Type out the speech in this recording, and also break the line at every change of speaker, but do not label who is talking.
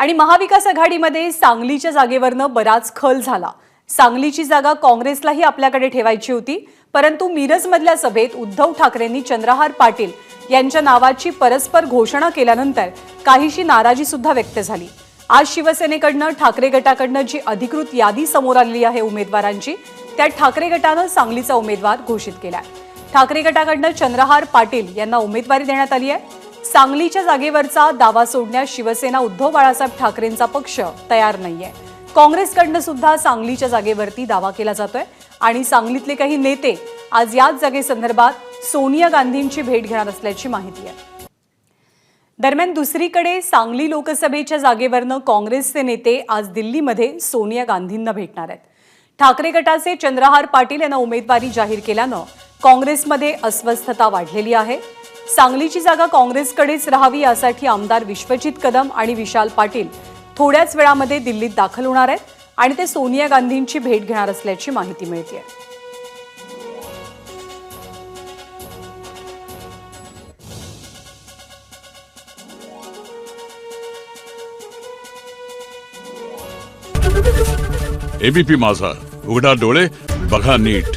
आणि महाविकास आघाडीमध्ये सांगलीच्या जागेवरनं बराच खल झाला. सांगलीची जागा काँग्रेसलाही आपल्याकडे ठेवायची होती परंतु मिरजमधल्या सभेत उद्धव ठाकरेंनी चंद्रहार पाटील यांच्या नावाची परस्पर घोषणा केल्यानंतर काहीशी नाराजी सुद्धा व्यक्त झाली. आज शिवसेनेकडनं ठाकरे गटाकडनं जी अधिकृत यादी समोर आलेली आहे उमेदवारांची त्या ठाकरे गटानं सांगलीचा उमेदवार घोषित केलाय. ठाकरे गटाकडनं चंद्रहार पाटील यांना उमेदवारी देण्यात आली आहे. सांगलीच्या जागेवरचा दावा सोडण्यास शिवसेना उद्धव बाळासाहेब ठाकरेंचा पक्ष तयार नाहीये. काँग्रेसकडनं सुद्धा सांगलीच्या जागेवरती दावा केला जातोय आणि सांगलीतले काही नेते आज याच जागेसंदर्भात सोनिया गांधींची भेट घेणार असल्याची माहिती आहे. दरम्यान दुसरीकडे सांगली लोकसभेच्या जागेवरनं काँग्रेसचे नेते आज दिल्लीमध्ये सोनिया गांधींना भेटणार आहेत. ठाकरे गटाचे चंद्रहार पाटील यांना उमेदवारी जाहीर केल्यानं काँग्रेसमध्ये अस्वस्थता वाढलेली आहे. सांगलीची जागा काँग्रेसकडेच राहावी यासाठी आमदार विश्वजित कदम आणि विशाल पाटील थोड्याच वेळामध्ये दिल्लीत दाखल होणार आहेत आणि ते सोनिया गांधींची भेट घेणार असल्याची माहिती मिळते
एबीपी माझा. उघडा डोळे बघा नीट.